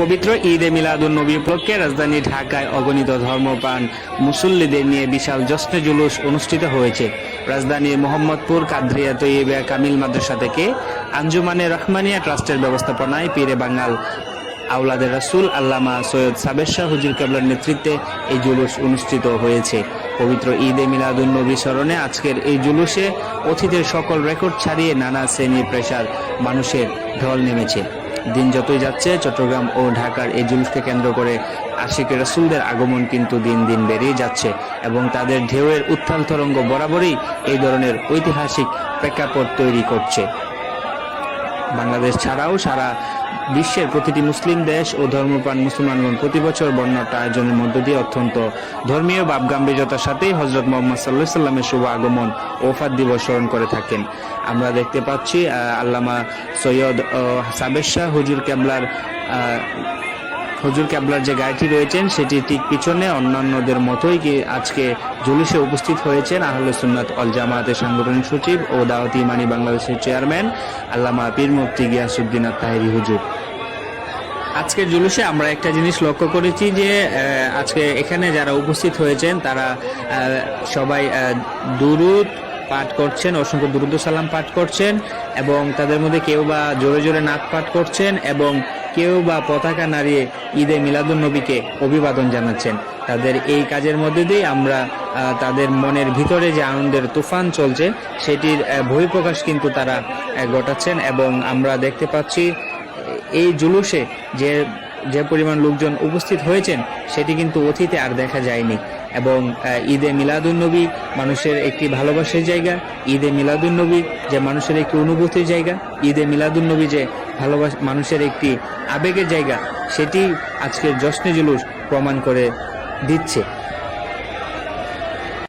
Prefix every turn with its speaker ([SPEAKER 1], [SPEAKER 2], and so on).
[SPEAKER 1] পবিত্র ঈদে মিলাদুন নবী উপলক্ষে রাজধানী ঢাকায় অগণিত ধর্মপ্রাণ মুসল্লিদের নিয়ে বিশাল জশ্নে জুলুস অনুষ্ঠিত হয়েছে। রাজধানীর মোহাম্মদপুর, কাদ্রিয়া, তৈয়বা, কামিল মাদ্রাসা থেকে আঞ্জুমানে রহমানিয়া ট্রাস্টের ব্যবস্থাপনায় পীরে বাঙ্গাল। আউলাদের রাসুল আল্লামা সৈয়দ সাবের শাহ হুজুর কেবলার নেতৃত্বে এই জুলুস অনুষ্ঠিত হয়েছে। পবিত্র ঈদে মিলাদুন নবী স্মরণে আজকের এই জুলুসে অতীতের সকল রেকর্ড ছাড়িয়ে নানা শ্রেণি পেশার মানুষের ঢল নেমেছে। দিন যতই যাচ্ছে, চট্টগ্রাম ও ঢাকার এই জুলুসকে কেন্দ্র করে আশিক রসুলদের আগমন কিন্তু দিন দিন বেড়েই যাচ্ছে এবং তাদের ঢেউয়ের উত্থাল তরঙ্গ বরাবরই এই ধরনের ঐতিহাসিক প্রেক্ষাপট তৈরি করছে। বাংলাদেশ ছাড়াও সারা বিশ্বের প্রতিটি মুসলিম দেশ ও ধর্মপ্রাণ মুসলমানগণ প্রতি বছর বর্ণাঢ্য আয়োজনের মধ্য দিয়ে অত্যন্ত ধর্মীয় ভাব গাম্ভীর্যতার সাথেই হজরত মোহাম্মদ সাল্লাহ সাল্লামের শুভ আগমন, ওফাত দিবস স্মরণ করে থাকেন। আমরা দেখতে পাচ্ছি আল্লামা সৈয়দ সাবেশাহ হুজুর কেবলার হুজুর ক্যাবলার যে গাড়িটি রয়েছেন, সেটি ঠিক পিছনে অন্যান্যদের মতোই আজকে জুলুসে উপস্থিত হয়েছেন আহলে সুন্নাত অল জামায়াতের সাংগঠনিক সচিব ও দাওয়াতি ইমানি বাংলাদেশের চেয়ারম্যান আল্লামা পীর মুফতি গিয়াসুদ্দিন তাহেরি হুজুর। আজকের জুলুসে আমরা একটা জিনিস লক্ষ্য করেছি যে আজকে এখানে যারা উপস্থিত হয়েছেন, তারা সবাই দুরুদ পাঠ করছেন, অসংখ্য দুরুদ সালাম পাঠ করছেন এবং তাদের মধ্যে কেউ বা জোরে জোরে নাক পাঠ করছেন এবং কেউ বা পতাকা নাড়িয়ে ঈদে মিলাদুন নবীকে অভিবাদন জানাচ্ছেন। তাদের এই কাজের মধ্যে দিয়ে আমরা তাদের মনের ভিতরে যে আনন্দের তুফান চলছে, সেটির বহিঃপ্রকাশ কিন্তু তারা ঘটাচ্ছেন এবং আমরা দেখতে পাচ্ছি এই জুলুসে যে যে পরিমাণ লোকজন উপস্থিত হয়েছেন, সেটি কিন্তু অতীতে আর দেখা যায়নি। এবং ঈদে মিলাদুলনবী মানুষের একটি ভালোবাসার জায়গা, ঈদে মিলাদুন্নবী যে মানুষের একটি অনুভূতির জায়গা, ঈদে মিলাদুলনবী যে ভালোবাসা, মানুষের একটি আবেগের জায়গা, সেটি আজকের জশ্নে জুলুস প্রমাণ করে দিচ্ছে।